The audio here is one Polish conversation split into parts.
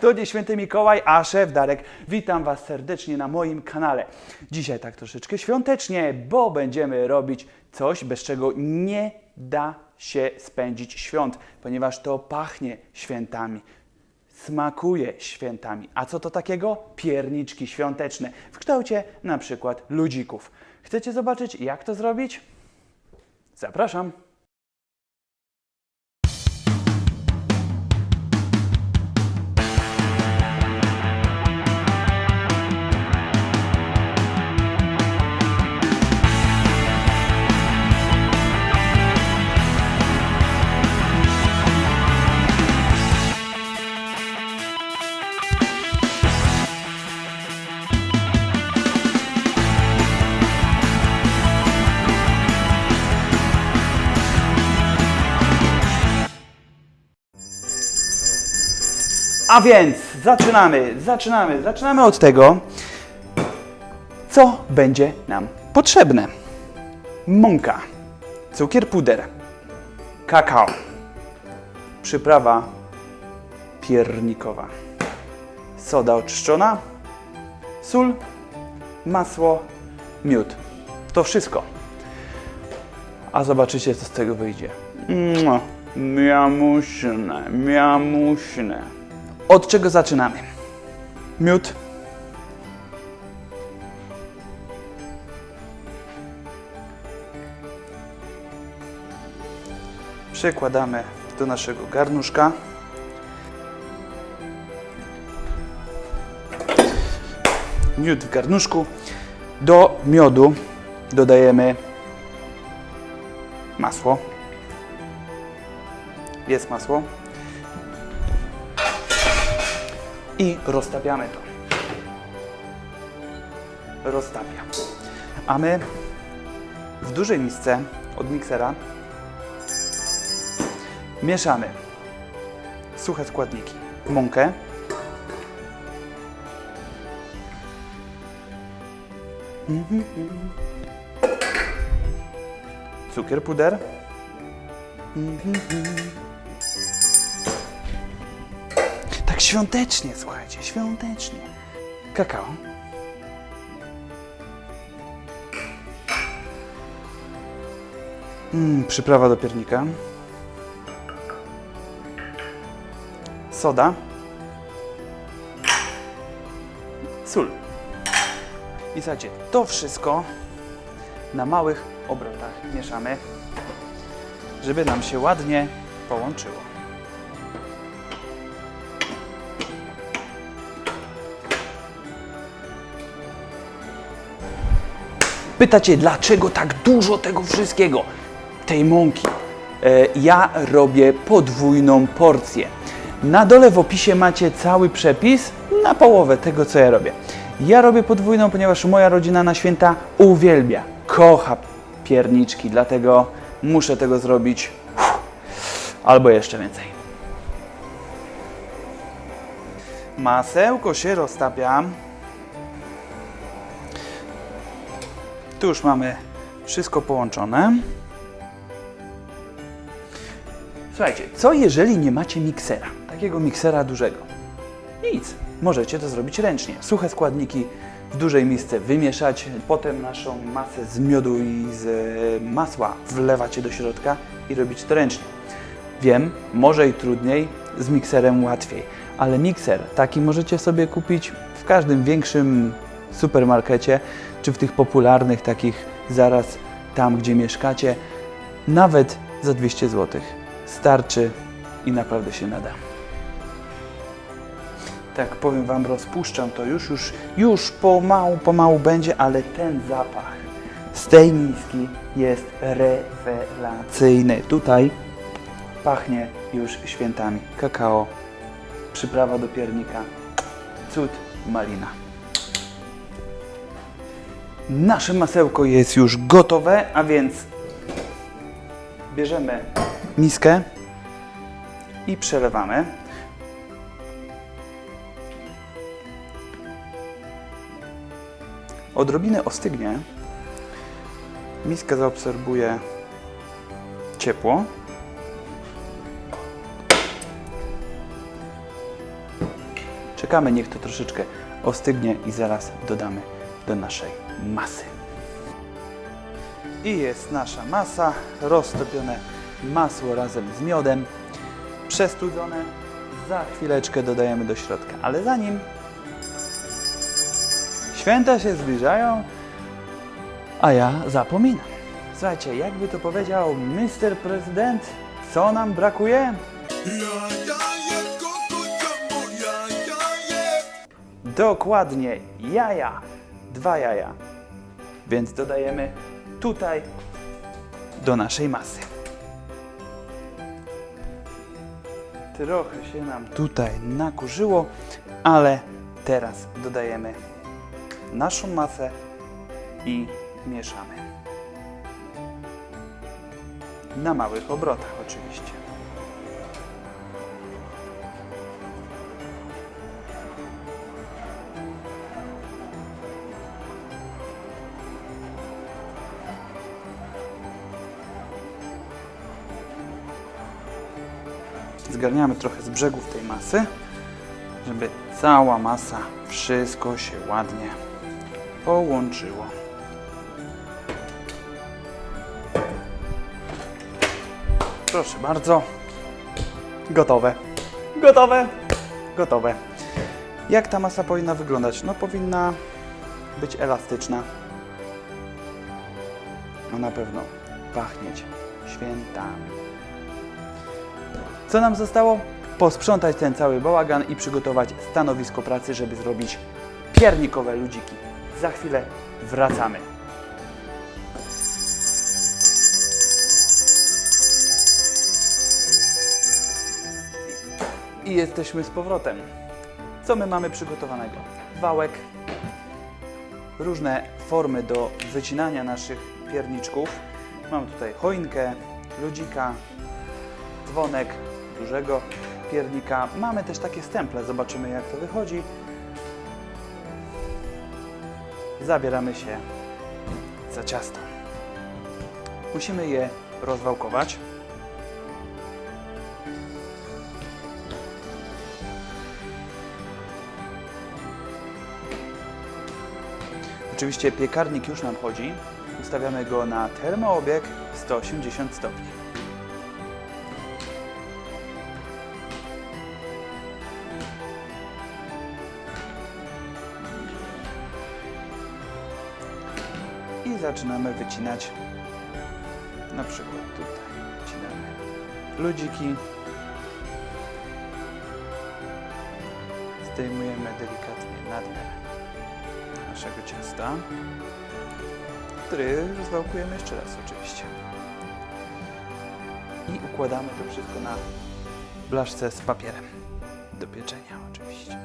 To nie święty Mikołaj, a szef Darek. Witam Was serdecznie na moim kanale. Dzisiaj tak troszeczkę świątecznie, bo będziemy robić coś, bez czego nie da się spędzić świąt, ponieważ to pachnie świętami. Smakuje świętami. A co to takiego? Pierniczki świąteczne w kształcie na przykład ludzików. Chcecie zobaczyć, jak to zrobić? Zapraszam. A więc zaczynamy, zaczynamy, zaczynamy od tego, co będzie nam potrzebne. Mąka, cukier puder, kakao, przyprawa piernikowa, soda oczyszczona, sól, masło, miód. To wszystko. A zobaczycie, co z tego wyjdzie. Mua, Miamuśne, miamuśne. Od czego zaczynamy? Miód. Przekładamy do naszego garnuszka. Miód w garnuszku. Do miodu dodajemy masło. Jest masło. I roztapiamy to. Roztapiam. A my w dużej misce od miksera mieszamy suche składniki. Mąkę, cukier puder, Tak świątecznie, słuchajcie, świątecznie. Kakao. Mm, przyprawa do piernika. Soda. Sól. I słuchajcie, to wszystko na małych obrotach mieszamy, żeby nam się ładnie połączyło. Pytacie, dlaczego tak dużo tego wszystkiego, tej mąki? E, ja robię podwójną porcję. Na dole w opisie macie cały przepis na połowę tego, co ja robię. Ja robię podwójną, ponieważ moja rodzina na święta uwielbia, kocha pierniczki, dlatego muszę tego zrobić albo jeszcze więcej. Masełko się roztapia. Tu już mamy wszystko połączone. Słuchajcie, co jeżeli nie macie miksera, takiego miksera dużego? Nic, możecie to zrobić ręcznie. Suche składniki w dużej misce wymieszać, potem naszą masę z miodu i z e, masła wlewacie do środka i robić to ręcznie. Wiem, może i trudniej, z mikserem łatwiej, ale mikser taki możecie sobie kupić w każdym większym supermarkecie, czy w tych popularnych takich zaraz tam, gdzie mieszkacie, nawet za 200 zł. Starczy i naprawdę się nada. Tak powiem Wam, rozpuszczam to już, już, już pomału, pomału będzie, ale ten zapach z tej miski jest rewelacyjny. Tutaj pachnie już świętami. Kakao, przyprawa do piernika, cud malina. Nasze masełko jest już gotowe, a więc bierzemy miskę i przelewamy. Odrobinę ostygnie. Miska zaobserwuje ciepło. Czekamy, niech to troszeczkę ostygnie i zaraz dodamy do naszej masy. I jest nasza masa, roztopione masło razem z miodem, przestudzone. Za chwileczkę dodajemy do środka, ale zanim święta się zbliżają, a ja zapominam. Słuchajcie, jakby to powiedział Mr. Prezydent, co nam brakuje? Dokładnie jaja. Dwa jaja. Więc dodajemy tutaj do naszej masy. Trochę się nam tutaj nakurzyło, ale teraz dodajemy naszą masę i mieszamy. Na małych obrotach oczywiście. Zgarniamy trochę z brzegów tej masy, żeby cała masa, wszystko się ładnie połączyło. Proszę bardzo. Gotowe. Gotowe. Gotowe. Jak ta masa powinna wyglądać? No powinna być elastyczna. No na pewno pachnieć świętami. Co nam zostało? Posprzątać ten cały bałagan i przygotować stanowisko pracy, żeby zrobić piernikowe ludziki. Za chwilę wracamy. I jesteśmy z powrotem. Co my mamy przygotowanego? Wałek, różne formy do wycinania naszych pierniczków. Mam tutaj choinkę, ludzika, dzwonek dużego piernika. Mamy też takie stemple, zobaczymy jak to wychodzi. Zabieramy się za ciasto. Musimy je rozwałkować. Oczywiście piekarnik już nam chodzi. Ustawiamy go na termoobieg 180 stopni. Zaczynamy wycinać. Na przykład tutaj wycinamy ludziki. Zdejmujemy delikatnie nadmiar naszego ciasta który rozwałkujemy jeszcze raz oczywiście. I układamy to wszystko na blaszce z papierem do pieczenia oczywiście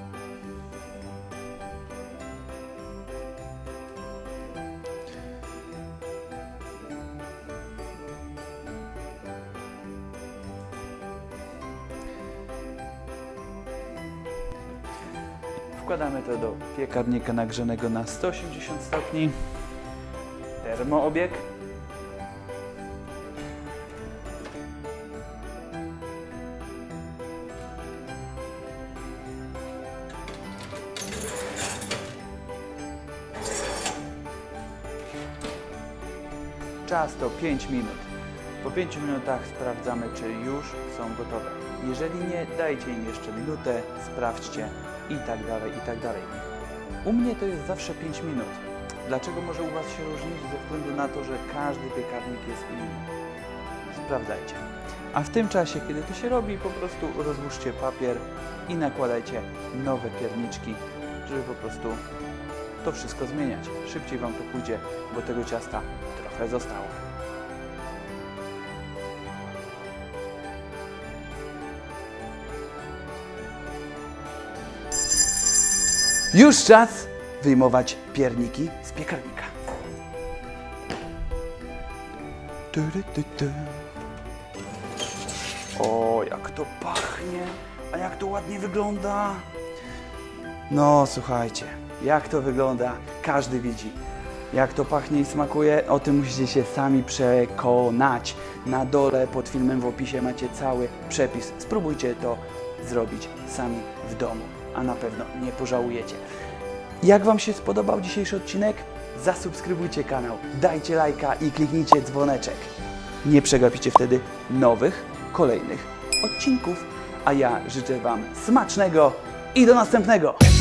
Wkładamy to do piekarnika nagrzanego na 180 stopni. Termoobieg. Czas to 5 minut. Po 5 minutach sprawdzamy, czy już są gotowe. Jeżeli nie, dajcie im jeszcze minutę, sprawdźcie i tak dalej, i tak dalej. U mnie to jest zawsze 5 minut. Dlaczego może u Was się różnić? Ze względu na to, że każdy piekarnik jest inny. Sprawdzajcie. A w tym czasie, kiedy to się robi, po prostu rozłóżcie papier i nakładajcie nowe pierniczki, żeby po prostu to wszystko zmieniać. Szybciej Wam to pójdzie, bo tego ciasta trochę zostało. Już czas wyjmować pierniki z piekarnika. O, jak to pachnie, a jak to ładnie wygląda. No, słuchajcie, jak to wygląda, każdy widzi. Jak to pachnie i smakuje, o tym musicie się sami przekonać. Na dole pod filmem w opisie macie cały przepis. Spróbujcie to zrobić sami w domu. A na pewno nie pożałujecie. Jak Wam się spodobał dzisiejszy odcinek? Zasubskrybujcie kanał, dajcie lajka i kliknijcie dzwoneczek. Nie przegapicie wtedy nowych, kolejnych odcinków. A ja życzę Wam smacznego i do następnego!